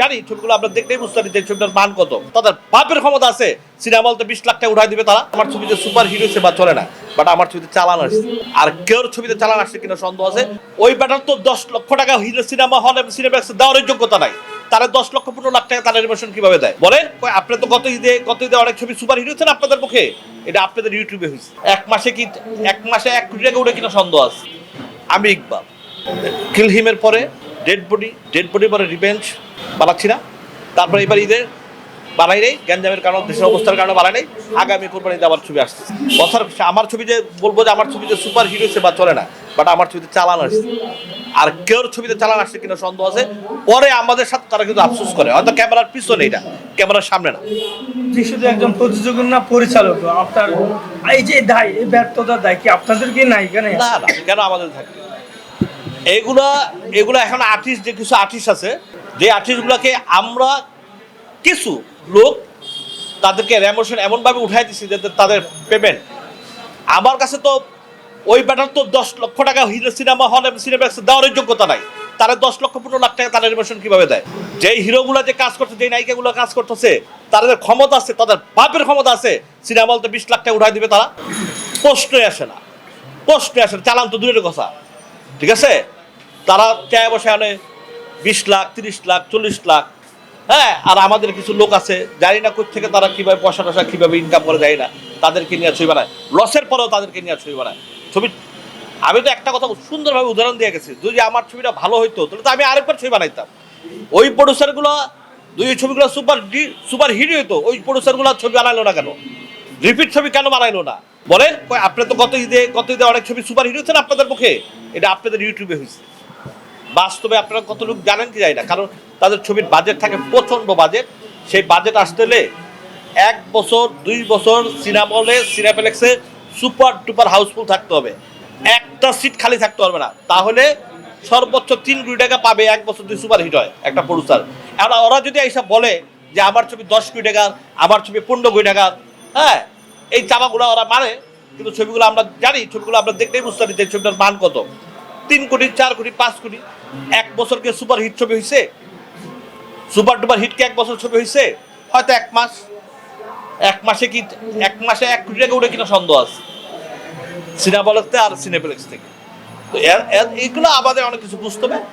জানি ছবিগুলো আপনার দেখলেই বুঝতে পারি ছবিটার মান কত। তাদের বাপের ক্ষমতা আছে, সিনেমা তো বিশ লাখ টাকা উঠাই দিবে তারা। আমার ছবিতে সুপার হিরো সেবা চলে না বাট আমার ছবিতে চালান আসছে। আর কেউ ছবিতে চালান আসছে কিনা সন্দেহ আছে? ওই ব্যাটার তো দশ লক্ষ টাকা হিরো সিনেমা হল এবং সিনেমা দেওয়ার যোগ্যতা নাই। তারা দশ লক্ষ পনেরো লাখ টাকা তার অ্যানিমেশন কীভাবে দেয়? বলেন আপনি তো গত ঈদে গত ঈদে অনেক ছবি সুপার হিরো হচ্ছে না আপনাদের মুখে এটা আপনাদের ইউটিউবে হয়েছে। এক মাসে কি এক মাসে এক কোটি টাকা উঠে কিনা সন্দেহ আছে? আমি ইকবাল। কিল হিমের পরে ডেড বডি ডেড বডি পরে রিভেঞ্জ বানাচ্ছি না। তারপরে এবার ঈদের বানাই নেই গ্যাঞ্জামের কারণে দেশের অবস্থার কারণে বানাই নেই। আগামী কোরবানিতে আমার ছবি আসছে। কথার আমার ছবি যে বলব যে আমার ছবি যে সুপার হিরো সেবা চলে না বাট আমার ছবিতে চালান আসছে। আর কেউ ছবিতে চালান আসছে কিনা সন্দেহ আছে? পরে আমাদের সাথে তারা কিন্তু আফসোস করে। হয়তো ক্যামেরার পিছনে এটা ক্যামেরার সামনে না। শুধু একজন প্রযোজক না পরিচালক। আপনার এই যে দায় এই ব্যর্থতার দায় কি আপনাদেরকে নাই কেন না না কেন আমাদের থাকবে এগুলা এগুলা এখন আর্টিস্ট যে কিছু আর্টিস্ট আছে যে আর্টিস্টগুলোকে আমরা কিছু লোক তাদেরকে রেমোশন এমনভাবে উঠাই দিচ্ছি যাতে তাদের পেমেন্ট আমার কাছে তো ওই ব্যাটার তো দশ লক্ষ টাকা হিরো সিনেমা হল এবং সিনেমা দেওয়ার যোগ্যতা নাই। তারা দশ লক্ষ পনেরো লাখ টাকা তারা রেমোশন কীভাবে দেয়? যেই হিরোগুলো যে কাজ করছে, যেই নায়িকাগুলো কাজ করতেছে, তাদের ক্ষমতা আছে, তাদের বাপের ক্ষমতা আছে, সিনেমা হল তো বিশ লাখ টাকা উঠাই দিবে তারা? প্রশ্নই আসে না। প্রশ্নই আসে না। চালান তো দূরের কথা। ঠিক আছে? তারা চায় বসে আনে বিশ লাখ তিরিশ লাখ চল্লিশ লাখ। হ্যাঁ আর আমাদের কিছু লোক আছে জানি না থেকে তারা কীভাবে পয়সা টয়সা কীভাবে ইনকাম করে যায় না। তাদেরকে নিয়ে ছবি বানায়। লসের পরেও তাদেরকে নিয়ে ছবি বানায়। ছবি আমি তো একটা কথা সুন্দরভাবে উদাহরণ দিয়ে গেছি। যদি আমার ছবিটা ভালো হইতো তাহলে তো আমি আরেকবার ছবি বানাইতাম। ওই প্রডিউসারগুলো দুই ছবিগুলো সুপার সুপার হিট হইতো ওই প্রডিউসারগুলো ছবি বানাইলো না কেন? রিপিট ছবি কেন বানাইলো না? বলেন কই, আপনি তো গত ঈদে গত ঈদে অনেক ছবি সুপার হিট হচ্ছে না আপনাদের মুখে এটা আপনাদের ইউটিউবে হয়েছে বাস্তবে আপনারা কতটুকু জানেন কি যায় না, কারণ তাদের ছবির বাজেট থাকে প্রচণ্ড বাজেট সেই বাজেট আসতে হলে এক বছর, দুই বছর সিনেমা হলে সিনেপ্লেক্সে সুপার টুপার হাউসফুল থাকতে হবে। একটা সিট খালি থাকতে পারবে না। তাহলে সর্বোচ্চ তিন কোটি টাকা পাবে এক বছর দুই সুপার হিট হয় একটা প্রডিউসার এখন ওরা যদি এইসব বলে যে আমার ছবি দশ কোটি টাকার আমার ছবি পনেরো কোটি টাকার হ্যাঁ এই চাপাগুলো ওরা মারে কিন্তু ছবিগুলো আমরা জানি, ছবিগুলো আমরা দেখলেই বুঝতে পারি যে ছবিটার মান কত। তিন কোটি, চার কোটি, পাঁচ কোটি। এক বছরকে সুপার হিট ছবি হয়েছে সুপার ডুপার হিটকে এক বছর ছবি হয়েছে হয়তো এক মাস। এক মাসে কি, এক মাসে এক কোটি টাকা উঠে কিনা সন্দেহ আছে। সিনেমা বলতে আর সিনেপ্লেক্স থেকে তো এইগুলো আমাদের অনেক কিছু বুঝতে হবে।